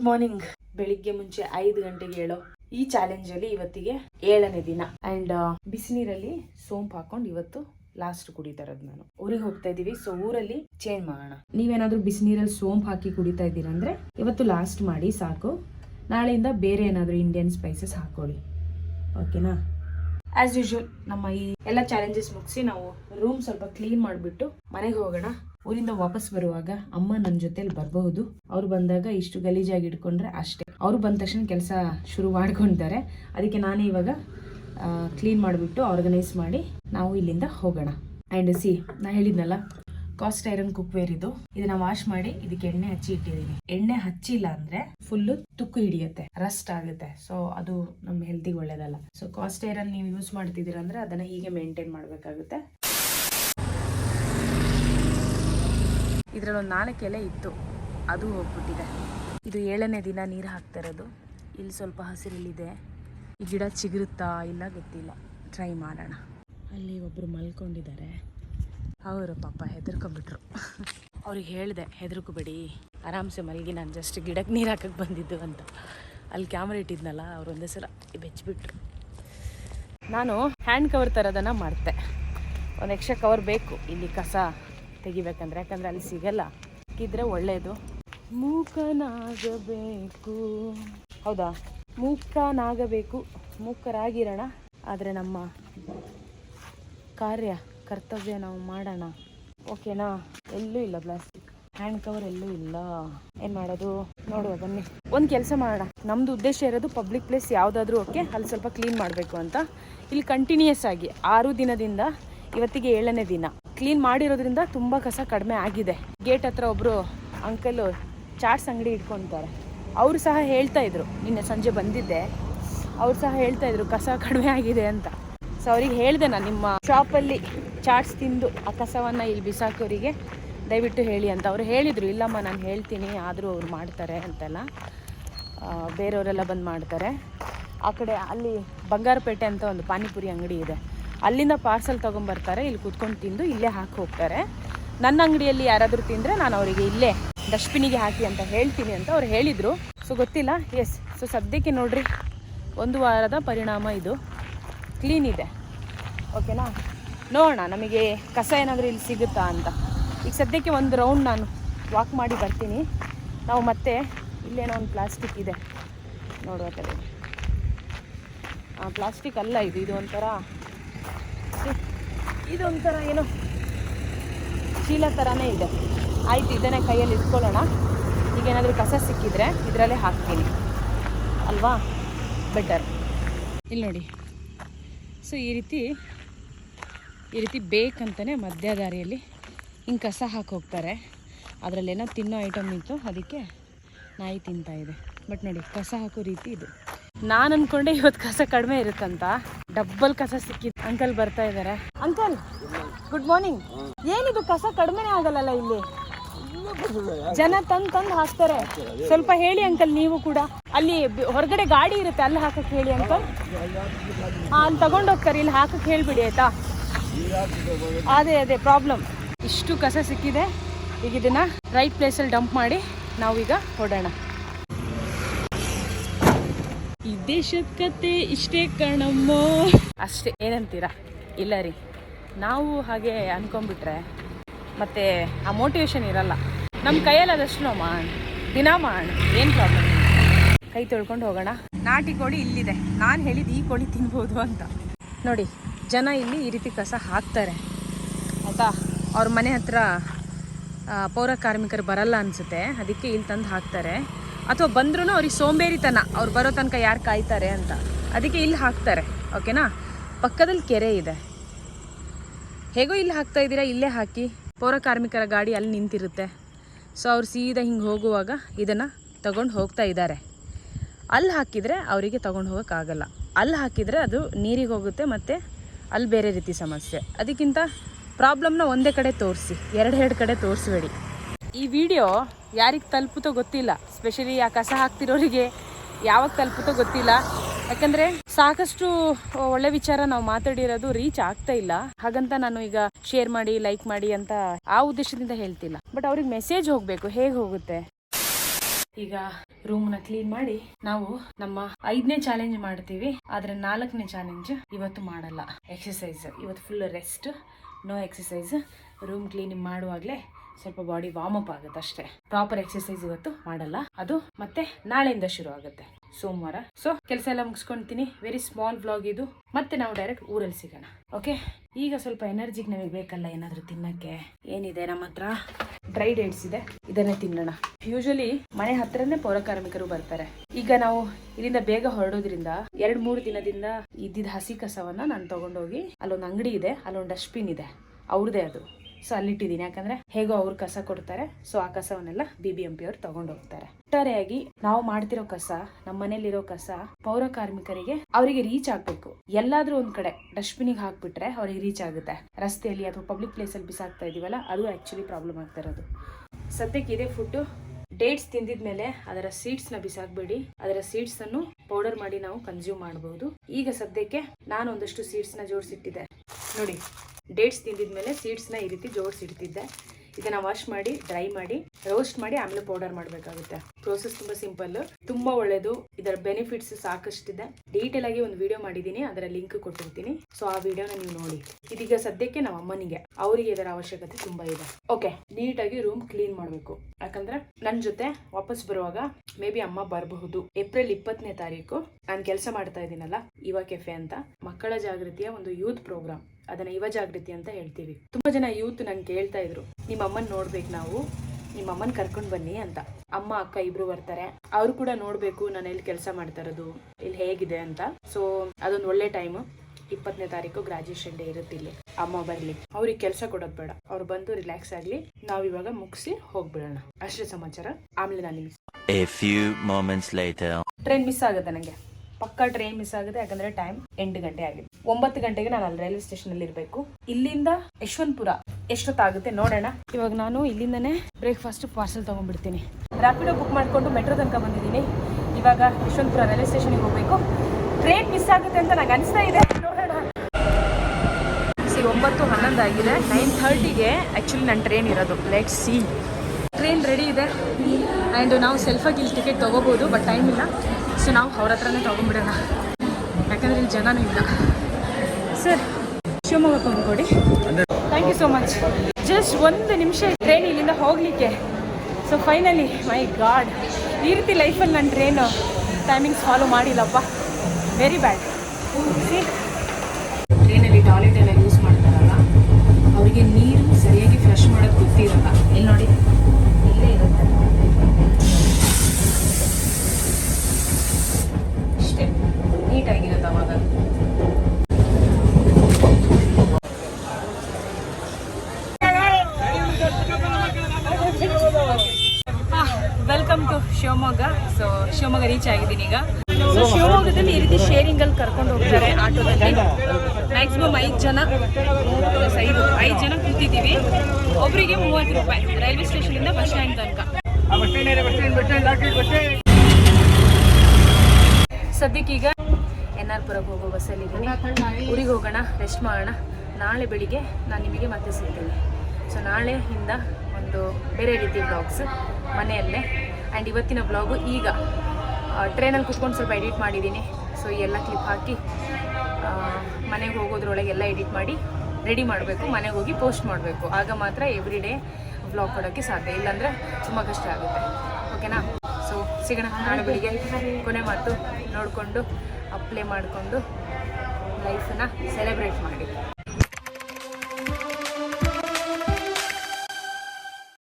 Good morning ಬೆಳಿಗ್ಗೆ ಮುಂಚೆ ಐದು ಗಂಟೆಗೆ ಹೇಳೋ ಈ ಚಾಲೆಂಜ್ ಅಲ್ಲಿ ಇವತ್ತಿಗೆ ಏಳನೇ ದಿನ. ಅಂಡ್ ಬಿಸಿನೀರಲ್ಲಿ ಸೋಂಪು ಹಾಕೊಂಡು ಇವತ್ತು ಲಾಸ್ಟ್ ಕುಡಿತಾ ಇರೋದು ನಾನು. ಊರಿಗೆ ಹೋಗ್ತಾ ಇದೀವಿ ಸೊ ಊರಲ್ಲಿ ಚೇಂಜ್ ಮಾಡೋಣ. ನೀವೇನಾದ್ರೂ ಬಿಸಿನೀರಲ್ಲಿ ಸೋಂಪು ಹಾಕಿ ಕುಡಿತಾ ಇದ್ದೀರಾ ಅಂದ್ರೆ ಇವತ್ತು ಲಾಸ್ಟ್ ಮಾಡಿ ಸಾಕು. ನಾಳೆಯಿಂದ ಬೇರೆ ಏನಾದರೂ ಇಂಡಿಯನ್ ಸ್ಪೈಸಸ್ ಹಾಕೊಳ್ಳಿ. ಓಕೆನಾ ಆಸ್ ಯೂಶುವಲ್ ನಮ್ಮ ಈ ಎಲ್ಲ ಚಾಲೆಂಜಸ್ ಮುಗಿಸಿ ನಾವು ರೂಮ್ ಸ್ವಲ್ಪ ಕ್ಲೀನ್ ಮಾಡಿಬಿಟ್ಟು ಮನೆಗೆ ಹೋಗೋಣ. ಊರಿಂದ ವಾಪಸ್ ಬರುವಾಗ ಅಮ್ಮ ನನ್ನ ಜೊತೆಲಿ ಬರಬಹುದು. ಅವ್ರು ಬಂದಾಗ ಇಷ್ಟು ಗಲೀಜಾಗಿ ಇಟ್ಕೊಂಡ್ರೆ ಅಷ್ಟೇ. ಅವ್ರು ಬಂದ ತಕ್ಷಣ ಕೆಲಸ ಶುರು ಮಾಡ್ಕೊತಾರೆ. ಅದಕ್ಕೆ ನಾನು ಇವಾಗ ಕ್ಲೀನ್ ಮಾಡಿಬಿಟ್ಟು ಆರ್ಗನೈಸ್ ಮಾಡಿ ನಾವು ಇಲ್ಲಿಂದ ಹೋಗೋಣ. ಆ್ಯಂಡ್ ಸಿ ನಾ ಹೇಳಿದ್ನಲ್ಲ ಕಾಸ್ಟ್ ಐರನ್ ಕುಕ್ವೇರ್ ಇದು. ಇದನ್ನ ವಾಶ್ ಮಾಡಿ ಇದಕ್ಕೆ ಎಣ್ಣೆ ಹಚ್ಚಿ ಇಟ್ಟಿದ್ದೀನಿ ಎಣ್ಣೆ ಹಚ್ಚಿಲ್ಲ ಅಂದ್ರೆ ಫುಲ್ಲು ತುಕ್ಕು ಹಿಡಿಯುತ್ತೆ ರಸ್ಟ್ ಆಗುತ್ತೆ. ಸೊ ಅದು ನಮ್ಮ ಹೆಲ್ತಿಗೆ ಒಳ್ಳೇದಲ್ಲ. ಸೊ ಕಾಸ್ಟ್ ಐರನ್ ನೀವು ಯೂಸ್ ಮಾಡ್ತಿದ್ದೀರಾ ಅಂದ್ರೆ ಅದನ್ನ ಹೀಗೆ ಮೇಂಟೈನ್ ಮಾಡಬೇಕಾಗುತ್ತೆ. ಇದ್ರಲ್ಲಿ ಒಂದು ನಾಲ್ಕು ಎಲೆ ಇತ್ತು. ಅದು ಹೋಗ್ಬಿಟ್ಟಿದೆ. ಇದು ಏಳನೇ ದಿನ ನೀರು ಹಾಕ್ತಾ ಇರೋದು. ಇಲ್ಲಿ ಸ್ವಲ್ಪ ಹಸಿರಲ್ಲಿದೆ. ಈ ಗಿಡ ಚಿಗುರುತ್ತಾ ಇಲ್ಲ ಗೊತ್ತಿಲ್ಲ. ಟ್ರೈ ಮಾಡೋಣ. ಅಲ್ಲಿ ಒಬ್ಬರು ಮಲ್ಕೊಂಡಿದ್ದಾರೆ. ಅವರು ಪಾಪ ಹೆದರ್ಕೊಂಡ್ಬಿಟ್ರು. ಅವ್ರಿಗೆ ಹೇಳಿದೆ, ಹೆದರ್ಕೋಬೇಡಿ. ಆರಾಮ್ಸೆ ಮಲಗಿ, ನಾನು ಜಸ್ಟ್ ಗಿಡಕ್ಕೆ ನೀರು ಹಾಕಕ್ಕೆ ಬಂದಿದ್ದು ಅಂತ. ಅಲ್ಲಿ ಕ್ಯಾಮ್ರಾ ಇಟ್ಟಿದ್ನಲ್ಲ, ಅವ್ರು ಒಂದೇ ಸಲ ಬೆಚ್ಚಿಬಿಟ್ರು ನಾನು ಹ್ಯಾಂಡ್ ಕವರ್ ಥರದನ್ನು ಮಾಡ್ತೆ. ಒಂದು ಎಕ್ಸ್ಟ್ರಾ ಕವರ್ ಬೇಕು. ಇಲ್ಲಿ ಕಸ ತೆಗಿಬೇಕಂದ್ರೆ, ಯಾಕಂದರೆ ಅಲ್ಲಿ ಸಿಗಲ್ಲ. ಸಿಕ್ಕಿದ್ರೆ ಒಳ್ಳೆಯದು ಮೂಕನಾಗಬೇಕು. ಹೌದಾ? ಮೂಕನಾಗಬೇಕು. ಮೂಕರಾಗಿರೋಣ. ಆದರೆ ನಮ್ಮ ಕಾರ್ಯ, ಕರ್ತವ್ಯ ನಾವು ಮಾಡೋಣ. ಓಕೆನಾ? ಎಲ್ಲೂ ಇಲ್ಲ ಪ್ಲಾಸ್ಟಿಕ್. ಹ್ಯಾಂಡ್ ಕವರ್ ಎಲ್ಲೂ ಇಲ್ಲ. ಏನು ಮಾಡೋದು? ನೋಡುವ, ಬನ್ನಿ. ಒಂದು ಕೆಲಸ ಮಾಡೋಣ. ನಮ್ಮದು ಉದ್ದೇಶ ಇರೋದು ಪಬ್ಲಿಕ್ ಪ್ಲೇಸ್ ಯಾವುದಾದ್ರೂ ಓಕೆ, ಅಲ್ಲಿ ಸ್ವಲ್ಪ ಕ್ಲೀನ್ ಮಾಡಬೇಕು ಅಂತ. ಇಲ್ಲಿ ಕಂಟಿನ್ಯೂಸ್ ಆಗಿ ಆರು ದಿನದಿಂದ ಇವತ್ತಿಗೆ ಏಳನೇ ದಿನ. ಕ್ಲೀನ್ ಮಾಡಿರೋದ್ರಿಂದ ತುಂಬ ಕಸ ಕಡಿಮೆ ಆಗಿದೆ. ಗೇಟ್ ಹತ್ರ ಒಬ್ಬರು ಅಂಕಲು ಚಾಟ್ಸ್ ಅಂಗಡಿ ಇಟ್ಕೊತಾರೆ. ಅವರು ಸಹ ಹೇಳ್ತಾ ಇದ್ರು, ನಿನ್ನೆ ಸಂಜೆ ಬಂದಿದ್ದೆ. ಅವ್ರು ಸಹ ಹೇಳ್ತಾ ಇದ್ರು, ಕಸ ಕಡಿಮೆ ಆಗಿದೆ ಅಂತ. ಸೊ ಅವ್ರಿಗೆ ಹೇಳಿದೆ ನಾನು, ನಿಮ್ಮ ಶಾಪಲ್ಲಿ ಚಾಟ್ಸ್ ತಿಂದು ಆ ಕಸವನ್ನು ಇಲ್ಲಿ ಬಿಸಾಕೋರಿಗೆ ದಯವಿಟ್ಟು ಹೇಳಿ ಅಂತ. ಅವ್ರು ಹೇಳಿದರು, ಇಲ್ಲಮ್ಮ, ನಾನು ಹೇಳ್ತೀನಿ, ಆದರೂ ಅವ್ರು ಮಾಡ್ತಾರೆ ಅಂತೆಲ್ಲ. ಬೇರೆಯವರೆಲ್ಲ ಬಂದು ಮಾಡ್ತಾರೆ. ಆ ಕಡೆ ಅಲ್ಲಿ ಬಂಗಾರಪೇಟೆ ಅಂತ ಒಂದು ಪಾನಿಪುರಿ ಅಂಗಡಿ ಇದೆ. ಅಲ್ಲಿಂದ ಪಾರ್ಸಲ್ ತೊಗೊಂಬರ್ತಾರೆ, ಇಲ್ಲಿ ಕೂತ್ಕೊಂಡು ತಿಂದು ಇಲ್ಲೇ ಹಾಕಿ ಹೋಗ್ತಾರೆ. ನನ್ನ ಅಂಗಡಿಯಲ್ಲಿ ಯಾರಾದರೂ ತಿಂದರೆ ನಾನು ಅವರಿಗೆ ಇಲ್ಲೇ ಡಸ್ಟ್ಬಿನಿಗೆ ಹಾಕಿ ಅಂತ ಹೇಳ್ತೀನಿ ಅಂತ ಅವ್ರು ಹೇಳಿದರು. ಸೊ ಗೊತ್ತಿಲ್ಲ. ಎಸ್ ಸೊ ಸದ್ಯಕ್ಕೆ ನೋಡಿರಿ, ಒಂದು ವಾರದ ಪರಿಣಾಮ ಇದು. ಕ್ಲೀನ್ ಇದೆ. ಓಕೆನಾ ನೋಡೋಣ, ನಮಗೆ ಕಸ ಏನಾದರೂ ಇಲ್ಲಿ ಸಿಗುತ್ತಾ ಅಂತ. ಈಗ ಸದ್ಯಕ್ಕೆ ಒಂದು ರೌಂಡ್ ನಾನು ವಾಕ್ ಮಾಡಿ ಬರ್ತೀನಿ. ನಾವು ಮತ್ತೆ ಇಲ್ಲೇನೋ ಒಂದು ಪ್ಲಾಸ್ಟಿಕ್ ಇದೆ. ನೋಡುವ ತಲೆ ಪ್ಲಾಸ್ಟಿಕ್ ಅಲ್ಲ ಇದು. ಇದು ಒಂಥರ ಇದು ಒಂಥರ ಏನೋ ಚೀಲ ಥರನೇ ಇದೆ. ಆಯ್ತು, ಇದನ್ನೇ ಕೈಯಲ್ಲಿ ಇಟ್ಕೊಳ್ಳೋಣ. ಈಗೇನಾದರೂ ಕಸ ಸಿಕ್ಕಿದ್ರೆ ಇದರಲ್ಲೇ ಹಾಕ್ತೀನಿ. ಅಲ್ವಾ? ಬೆಟರ್ ಇಲ್ಲಿ ನೋಡಿ. ಸೊ ಈ ರೀತಿ ಈ ರೀತಿ ಬೇಕಂತಲೇ ಮಧ್ಯ ದಾರಿಯಲ್ಲಿ ಹಿಂಗೆ ಕಸ ಹಾಕಿ ಹೋಗ್ತಾರೆ. ಅದರಲ್ಲೇನೋ ತಿನ್ನೋ ಐಟಮ್ ಇತ್ತು, ಅದಕ್ಕೆ ನಾಯಿ ತಿಂತಾಯಿದೆ ಬಟ್ ನೋಡಿ, ಕಸ ಹಾಕೋ ರೀತಿ ಇದು. ನಾನು ಅಂದ್ಕೊಂಡೆ ಇವತ್ತು ಕಸ ಕಡಿಮೆ ಇರುತ್ತಂತ. ಡಬ್ಬಲ್ ಕಸ ಸಿಕ್ಕಿದ್ ಅಂಕಲ್ ಬರ್ತಾ ಇದ್ದಾರೆ ಅಂಕಲ್ ಗುಡ್ ಮಾರ್ನಿಂಗ್ ಏನಿದು ಕಸ ಕಡಿಮೆನೇ ಆಗಲ್ಲಲ್ಲ ಇಲ್ಲಿ? ಜನ ತಂದ್ ತಂದ್ ಹಾಕ್ತಾರೆ. ಸ್ವಲ್ಪ ಹೇಳಿ ಅಂಕಲ್, ನೀವು ಕೂಡ. ಅಲ್ಲಿ ಹೊರಗಡೆ ಗಾಡಿ ಇರುತ್ತೆ, ಅಲ್ಲಿ ಹಾಕಕ್ ಹೇಳಿ ಅಂಕಲ್. ಹಾ ಅಲ್ಲಿ ತಗೊಂಡೋಗ್ತಾರೆ ಇಲ್ಲಿ ಹಾಕಕ್ ಹೇಳ್ಬಿಡಿ, ಆಯ್ತಾ? ಅದೇ ಅದೇ ಪ್ರಾಬ್ಲಮ್ ಇಷ್ಟು ಕಸ ಸಿಕ್ಕಿದೆ. ಈಗ ಇದನ್ನ ರೈಟ್ ಪ್ಲೇಸಲ್ಲಿ ಡಂಪ್ ಮಾಡಿ, ನಾವೀಗ ಹೊಡೋಣ. ಈ ದೇಶದ ಕತೆ ಇಷ್ಟೇ ಕಣಮ್ಮ. ಅಷ್ಟೇ, ಏನಂತೀರಾ? ಇಲ್ಲ ರೀ. ನಾವು ಹಾಗೆ ಅನ್ಕೊಂಡ್ಬಿಟ್ರೆ ಮತ್ತೆ ಆ ಮೋಟಿವೇಶನ್ ಇರಲ್ಲ. ನಮ್ಮ ಕೈಯಲ್ಲಿ ಅದಷ್ಟು ಮಾಡ್, ದಿನ ಮಾಣ್ ಏನು ಪ್ರಾಬ್ಲಮ್ ಕೈ ತೊಳ್ಕೊಂಡು ಹೋಗೋಣ. ನಾಟಿ ಕೋಳಿ ಇಲ್ಲಿದೆ. ನಾನು ಹೇಳಿದ್ದು ಈ ಕೋಳಿ ತಿನ್ಬೋದು ಅಂತ. ನೋಡಿ, ಜನ ಇಲ್ಲಿ ಈ ರೀತಿ ಕಸ ಹಾಕ್ತಾರೆ. ಆಯಿತಾ? ಅವ್ರ ಮನೆ ಹತ್ರ ಪೌರ ಕಾರ್ಮಿಕರು ಬರಲ್ಲ ಅನಿಸುತ್ತೆ. ಅದಕ್ಕೆ ಇಲ್ಲಿ ತಂದು ಹಾಕ್ತಾರೆ. ಅಥವಾ ಬಂದ್ರೂ ಅವ್ರಿಗೆ ಸೋಂಬೇರಿತನ, ಅವ್ರು ಬರೋ ತನಕ ಯಾರು ಕಾಯ್ತಾರೆ ಅಂತ. ಅದಕ್ಕೆ ಇಲ್ಲಿ ಹಾಕ್ತಾರೆ, ಓಕೆನಾ? ಪಕ್ಕದಲ್ಲಿ ಕೆರೆ ಇದೆ. ಹೇಗೋ ಇಲ್ಲಿ ಹಾಕ್ತಾ ಇದ್ದೀರಾ, ಇಲ್ಲೇ ಹಾಕಿ. ಪೌರ ಕಾರ್ಮಿಕರ ಗಾಡಿ ಅಲ್ಲಿ ನಿಂತಿರುತ್ತೆ. ಸೊ ಅವ್ರು ಸೀದಾ ಹಿಂಗೆ ಹೋಗುವಾಗ ಇದನ್ನು ತಗೊಂಡು ಹೋಗ್ತಾ ಇದ್ದಾರೆ ಅಲ್ಲಿ ಹಾಕಿದರೆ ಅವರಿಗೆ ತಗೊಂಡು ಹೋಗೋಕ್ಕಾಗಲ್ಲ ಅಲ್ಲಿ ಹಾಕಿದರೆ ಅದು ನೀರಿಗೆ ಹೋಗುತ್ತೆ ಮತ್ತು ಅಲ್ಲಿ ಬೇರೆ ರೀತಿ ಸಮಸ್ಯೆ. ಅದಕ್ಕಿಂತ ಪ್ರಾಬ್ಲಮ್ನ ಒಂದೇ ಕಡೆ ತೋರಿಸಿ ಎರಡು ಕಡೆ ತೋರಿಸ್ಬೇಡಿ. ಈ ವಿಡಿಯೋ ಯಾರಿಗೆ ತಲುಪುತ್ತೋ ಗೊತ್ತಿಲ್ಲ. ಸ್ಪೆಷಲಿ ಆ ಕಸ ಹಾಕ್ತಿರೋರಿಗೆ ಯಾವಾಗ ತಲುಪುತ್ತೋ ಗೊತ್ತಿಲ್ಲ. ಯಾಕಂದ್ರೆ ಸಾಕಷ್ಟು ಒಳ್ಳೆ ವಿಚಾರ ನಾವು ಮಾತಾಡಿರೋದು ರೀಚ್ ಆಗ್ತಾ ಇಲ್ಲ. ಹಾಗಂತ ನಾನು ಈಗ ಶೇರ್ ಮಾಡಿ ಲೈಕ್ ಮಾಡಿ ಅಂತ ಆ ಉದ್ದೇಶದಿಂದ ಹೇಳ್ತಿಲ್ಲ. ಬಟ್ ಅವ್ರಿಗೆ ಮೆಸೇಜ್ ಹೋಗಬೇಕು, ಹೇಗೆ ಹೋಗುತ್ತೆ? ಈಗ ರೂಮ್ನ ಕ್ಲೀನ್ ಮಾಡಿ ನಾವು ನಮ್ಮ ಐದನೇ ಚಾಲೆಂಜ್ ಮಾಡ್ತೀವಿ. ಆದರೆ ನಾಲ್ಕನೇ ಚಾಲೆಂಜ್ ಇವತ್ತು ಮಾಡಲ್ಲ. ಎಕ್ಸಸೈಸ್ ಇವತ್ತು full rest no exercise room cleaning ಮಾಡುವಾಗಲೇ ಸ್ವಲ್ಪ ಬಾಡಿ ವಾರ್ಮ್ ಅಪ್ ಆಗುತ್ತೆ ಅಷ್ಟೇ ಪ್ರಾಪರ್ ಎಕ್ಸಸೈಸ್ ಇವತ್ತು ಮಾಡಲ್ಲ. ಅದು ಮತ್ತೆ ನಾಳೆಯಿಂದ ಶುರು ಆಗುತ್ತೆ. ಸೋಮವಾರ. ಸೊ ಕೆಲಸ ಎಲ್ಲ ಮುಗಿಸ್ಕೊಂತೀನಿ. ವೆರಿ ಸ್ಮಾಲ್ ಬ್ಲಾಗ್ ಇದು. ಮತ್ತೆ ನಾವು ಡೈರೆಕ್ಟ್ ಊರಲ್ಲಿ ಸಿಗೋಣ. ಓಕೆ ಈಗ ಸ್ವಲ್ಪ ಎನರ್ಜಿಗೆ ನಮಗೆ ಬೇಕಲ್ಲ ಏನಾದರೂ ತಿನ್ನಕ್ಕೆ? ಏನಿದೆ ನಮ್ಮ ಹತ್ರ? ಡ್ರೈ ಡೇಟ್ಸ್ ಇದೆ. ಇದನ್ನೇ ತಿನ್ನೋಣ. ಯೂಶಲಿ ಮನೆ ಹತ್ರನೇ ಪೌರ ಕಾರ್ಮಿಕರು ಬರ್ತಾರೆ. ಈಗ ನಾವು ಇಲ್ಲಿಂದ ಬೇಗ ಹೊರಡೋದ್ರಿಂದ ಎರಡ್ ಮೂರು ದಿನದಿಂದ ಇದ್ದಿದ್ದ ಹಸಿ ಕಸವನ್ನ ನಾನು ತಗೊಂಡೋಗಿ ಅಲ್ಲೊಂದು ಅಂಗಡಿ ಇದೆ. ಅಲ್ಲೊಂದು ಡಸ್ಟ್ಬಿನ್ ಇದೆ. ಅವ್ರದೇ ಅದು. ಸೊ ಅಲ್ಲಿಟ್ಟಿದ್ದೀನಿ. ಯಾಕಂದ್ರೆ ಹೇಗೋ ಅವ್ರು ಕಸ ಕೊಡ್ತಾರೆ. ಸೊ ಆ ಕಸವನ್ನೆಲ್ಲ ಬಿ ಬಿ ಎಂ ಪಿ ಅವ್ರು ತಗೊಂಡು ಹೋಗ್ತಾರೆ ಒಟ್ಟಾರೆಯಾಗಿ ನಾವು ಮಾಡ್ತಿರೋ ಕಸ ನಮ್ಮ ಮನೇಲಿರೋ ಕಸ ಪೌರ ಕಾರ್ಮಿಕರಿಗೆ ಅವರಿಗೆ ರೀಚ್ ಆಗ್ಬೇಕು. ಎಲ್ಲಾದ್ರೂ ಒಂದ್ ಕಡೆ ಡಸ್ಟ್ಬಿನಿಗೆ ಹಾಕ್ಬಿಟ್ರೆ ಅವ್ರಿಗೆ ರೀಚ್ ಆಗುತ್ತೆ. ರಸ್ತೆಯಲ್ಲಿ ಅಥವಾ ಪಬ್ಲಿಕ್ ಪ್ಲೇಸ್ ಅಲ್ಲಿ ಬಿಸಾಕ್ತಾ ಇದೀವಲ್ಲ, ಅದು ಆಕ್ಚುಲಿ ಪ್ರಾಬ್ಲಮ್ ಆಗ್ತಾ ಇರೋದು. ಸದ್ಯಕ್ಕೆ ಇದೇ ಫುಡ್ ಡೇಟ್ಸ್ ತಿಂದಿದ್ಮೇಲೆ ಅದರ ಸೀಡ್ಸ್ನ ಬಿಸಾಕ್ಬೇಡಿ. ಅದರ ಸೀಡ್ಸ್ ಅನ್ನು ಪೌಡರ್ ಮಾಡಿ ನಾವು ಕನ್ಸ್ಯೂಮ್ ಮಾಡಬಹುದು ಈಗ ಸದ್ಯಕ್ಕೆ ನಾನು ಒಂದಷ್ಟು ಸೀಡ್ಸ್ನ ಜೋಡಿಸಿಟ್ಟಿದ್ದೆ. ನೋಡಿ. ಡೇಟ್ಸ್ ತಿಂದಿದ್ಮೇಲೆ ಸೀಡ್ಸ್ನ ಈ ರೀತಿ ಜೋಡಿಸಿಡ್ತಿದ್ದೆ. ಇದನ್ನ ವಾಶ್ ಮಾಡಿ ಡ್ರೈ ಮಾಡಿ ರೋಸ್ಟ್ ಮಾಡಿ, ಆಮೇಲೆ ಪೌಡರ್ ಮಾಡಬೇಕಾಗುತ್ತೆ. ಪ್ರೋಸೆಸ್ ತುಂಬಾ ಸಿಂಪಲ್ ತುಂಬಾ ಒಳ್ಳೇದು. ಇದರ ಬೆನಿಫಿಟ್ಸ್ ಸಾಕಷ್ಟಿದೆ. ಡೀಟೇಲ್ ಆಗಿ ಒಂದು ವಿಡಿಯೋ ಮಾಡಿದ್ದೀನಿ. ಅದರ ಲಿಂಕ್ ಕೊಟ್ಟಿರ್ತೀನಿ. ಸೊ ಆ ವಿಡಿಯೋನ ನೀವು ನೋಡಿ. ಇದೀಗ ಸದ್ಯಕ್ಕೆ ನಮ್ಮ ಅಮ್ಮನಿಗೆ. ಅವರಿಗೆ ಇದರ ಅವಶ್ಯಕತೆ ತುಂಬಾ ಇದೆ. ಓಕೆ ನೀಟಾಗಿ ರೂಮ್ ಕ್ಲೀನ್ ಮಾಡಬೇಕು. ಯಾಕಂದ್ರೆ ನನ್ನ ಜೊತೆ ವಾಪಸ್ ಬರುವಾಗ ಮೇ ಅಮ್ಮ ಬರಬಹುದು. ಏಪ್ರಿಲ್ ಇಪ್ಪತ್ತನೇ ತಾರೀಕು ನಾನು ಕೆಲಸ ಮಾಡ್ತಾ ಇದ್ದೀನಲ್ಲ ಯುವ ಕೆಫೆ ಅಂತ. ಮಕ್ಕಳ ಜಾಗೃತಿಯ ಒಂದು ಯೂತ್ ಪ್ರೋಗ್ರಾಮ್ ಅದನ್ನ ಯುವ ಜಾಗೃತಿ ಅಂತ ಹೇಳ್ತೀವಿ. ತುಂಬಾ ಜನ ಯೂತ್ ನಂಗೆ ಕೇಳ್ತಾ ಇದ್ರು. ನಿಮ್ಮ ಅಮ್ಮನ್ ನೋಡ್ಬೇಕು ನಾವು. ನಿಮ್ಮ ಅಮ್ಮನ್ ಕರ್ಕೊಂಡ್ ಬನ್ನಿ ಅಂತ. ಅಮ್ಮ ಅಕ್ಕ ಇಬ್ರು ಬರ್ತಾರೆ. ಅವ್ರು ಕೂಡ ನೋಡ್ಬೇಕು ನಾನು ಎಲ್ಲಿ ಕೆಲಸ ಮಾಡ್ತಾ ಇರೋದು ಇಲ್ಲಿ ಹೇಗಿದೆ ಅಂತ. ಸೊ ಅದೊಂದು ಒಳ್ಳೆ ಟೈಮ್ ಇಪ್ಪತ್ತನೇ ತಾರೀಕು ಗ್ರಾಜುಯೇಷನ್ ಡೇ ಇರುತ್ತೆ ಇಲ್ಲಿ. ಅಮ್ಮ ಬರ್ಲಿ. ಅವ್ರಿಗೆ ಕೆಲಸ ಕೊಡೋದು ಬೇಡ. ಅವ್ರು ಬಂದು ರಿಲ್ಯಾಕ್ಸ್ ಆಗ್ಲಿ. ನಾವ್ ಇವಾಗ ಮುಗಿಸಿ ಹೋಗ್ಬಿಡೋಣ. ಅಷ್ಟೇ ಸಮಾಚಾರ. ಆಮೇಲೆ ನಾನು ನಿಮ್ಗೆ. ಟ್ರೈನ್ ಮಿಸ್ ಆಗುತ್ತೆ ನನಗೆ ಪಕ್ಕ ಟ್ರೈನ್ ಮಿಸ್ ಆಗುತ್ತೆ ಯಾಕಂದ್ರೆ ಟೈಮ್ ಎಂಟು ಗಂಟೆ ಆಗಿದೆ. ಒಂಬತ್ತು ಗಂಟೆಗೆ ನಾನು ಅಲ್ಲಿ ರೈಲ್ವೆ ಸ್ಟೇಷನ್ ಅಲ್ಲಿ ಇರಬೇಕು. ಇಲ್ಲಿಂದ ಯಶವಂತಪುರ ಎಷ್ಟೊತ್ತಾಗುತ್ತೆ ನೋಡೋಣ. ಇವಾಗ ನಾನು ಇಲ್ಲಿಂದನೇ ಬ್ರೇಕ್ಫಾಸ್ಟ್ ಪಾರ್ಸೆಲ್ ತೊಗೊಂಡ್ಬಿಡ್ತೀನಿ. ರ್ಯಾಪಿಡೋ ಬುಕ್ ಮಾಡಿಕೊಂಡು ಮೆಟ್ರೋ ತನಕ ಬಂದಿದ್ದೀನಿ. ಇವಾಗ ಯಶವಂತಪುರ ರೈಲ್ವೆ ಸ್ಟೇಷನ್ಗೆ ಹೋಗಬೇಕು. ಟ್ರೈನ್ ಮಿಸ್ ಆಗುತ್ತೆ ಅಂತ ನಂಗೆ ಅನಿಸ್ತಾ ಇದೆ. ನೋಡೋಣ. ಸಿ ಒಂಬತ್ತು ಹನ್ನೊಂದು ಆಗಿದೆ. ನೈನ್ ಥರ್ಟಿಗೆ ಆ್ಯಕ್ಚುಲಿ ನನ್ನ ಟ್ರೈನ್ ಇರೋದು. ಲೆಟ್ ಸಿ ಟ್ರೈನ್ ರೆಡಿ ಇದೆ. ಆ್ಯಂಡ್ ನಾವು ಸೆಲ್ಫಾಗಿ ಇಲ್ಲಿ ಟಿಕೆಟ್ ತೊಗೋಬೋದು ಬಟ್ ಟೈಮ್ ಇಲ್ಲ. ಸೊ ನಾವು ಅವ್ರ ಹತ್ರನೇ ತೊಗೊಂಡ್ಬಿಡೋಣ. ಯಾಕಂದರೆ ಇಲ್ಲಿ ಜನನೂ ಇಲ್ಲ. Sir Shivamogga ಕೊಂಡ್ಕೊಡಿ thank you so much just ಒಂದು ನಿಮಿಷ ಟ್ರೈನ್ ಇಲ್ಲಿಂದ ಹೋಗಲಿಕ್ಕೆ. ಸೊ ಫೈನಲಿ ಮೈ ಗಾಡ್ ಈ ರೀತಿ ಲೈಫಲ್ಲಿ ನನ್ನ ಟ್ರೈನು ಟೈಮಿಂಗ್ಸ್ ಫಾಲೋ ಮಾಡಿಲ್ಲಪ್ಪ. ವೆರಿ ಬ್ಯಾಡ್ ಟ್ರೈನಲ್ಲಿ ಟಾಯ್ಲೆಟ್ ಎಲ್ಲ ಯೂಸ್ ಮಾಡ್ತಾರಲ್ಲ, ಅವರಿಗೆ ನೀರು ಸರಿಯಾಗಿ ಫ್ರೆಶ್ ಮಾಡೋದು ಗೊತ್ತಿರಲ್ಲ. ಇಲ್ಲಿ ನೋಡಿ ಇಲ್ಲೇ ಇರುತ್ತೆ ಇಷ್ಟೇ ನೀಟಾಗಿರುತ್ತೆ ಅವಾಗ welcome to Shivamogga so Shivamogga reach ಆಗಿದ್ದೀನಿ ಈಗ ಸೊ ಶಿವಮೊಗ್ಗದಲ್ಲಿ ಈ ರೀತಿ ಶೇರಿಂಗ್ ಅಲ್ಲಿ ಕರ್ಕೊಂಡು ಹೋಗ್ತಾರೆ ಆಟೋದಲ್ಲಿ. ಮ್ಯಾಕ್ಸಿಮಮ್ ಐದು ಜನ ಪ್ಲಸ್ ಐದು ಐದು ಜನ ಕೂತಿದ್ದೀವಿ. ಒಬ್ಬರಿಗೆ ಮೂವತ್ತು ರೂಪಾಯಿ ರೈಲ್ವೆ ಸ್ಟೇಷನ್ ಇಂದ ಬಸ್ ಸ್ಟ್ಯಾಂಡ್ ತನಕ. ಸದ್ಯಕ್ಕೀಗ ಎನ್ ಆರ್ ಪುರಕ್ಕೆ ಹೋಗೋ ಬಸ್ಸಲ್ಲಿ ಊರಿಗೆ ಹೋಗೋಣ ರೆಸ್ಟ್ ಮಾಡೋಣ. ನಾಳೆ ಬೆಳಿಗ್ಗೆ ನಾನು ನಿಮಗೆ ಮತ್ತೆ ಸಿಗ್ತೀನಿ. ಸೊ ನಾಳೆಯಿಂದ ಒಂದು ಬೇರೆ ರೀತಿ ಬ್ಲಾಗ್ಸ್ ಮನೆಯಲ್ಲೇ. ಆ್ಯಂಡ್ ಇವತ್ತಿನ ಬ್ಲಾಗು ಈಗ ಟ್ರೈನಲ್ಲಿ ಕುತ್ಕೊಂಡು ಸ್ವಲ್ಪ ಎಡಿಟ್ ಮಾಡಿದ್ದೀನಿ. ಸೊ ಎಲ್ಲ ಕ್ಲಿಪ್ ಹಾಕಿ ಮನೆಗೆ ಹೋಗೋದ್ರೊಳಗೆಲ್ಲ ಎಡಿಟ್ ಮಾಡಿ ರೆಡಿ ಮಾಡಬೇಕು, ಮನೆಗೆ ಹೋಗಿ ಪೋಸ್ಟ್ ಮಾಡಬೇಕು. ಆಗ ಮಾತ್ರ ಎವ್ರಿ ಡೇ ಬ್ಲಾಗ್ ಕೊಡೋಕ್ಕೆ ಸಾಧ್ಯ. ಇಲ್ಲಾಂದರೆ ತುಂಬ ಕಷ್ಟ ಆಗುತ್ತೆ. ಓಕೆನಾ ಸೊ ಸಿಗೋಣ. ನಾಳೆ ಬೆಳಿಗ್ಗೆ ಕೊನೆ ಮಾತು ನೋಡಿಕೊಂಡು, ಅಪ್ಲೈ ಮಾಡಿಕೊಂಡು ಲೈಫನ್ನು ಸೆಲೆಬ್ರೇಟ್ ಮಾಡಿ.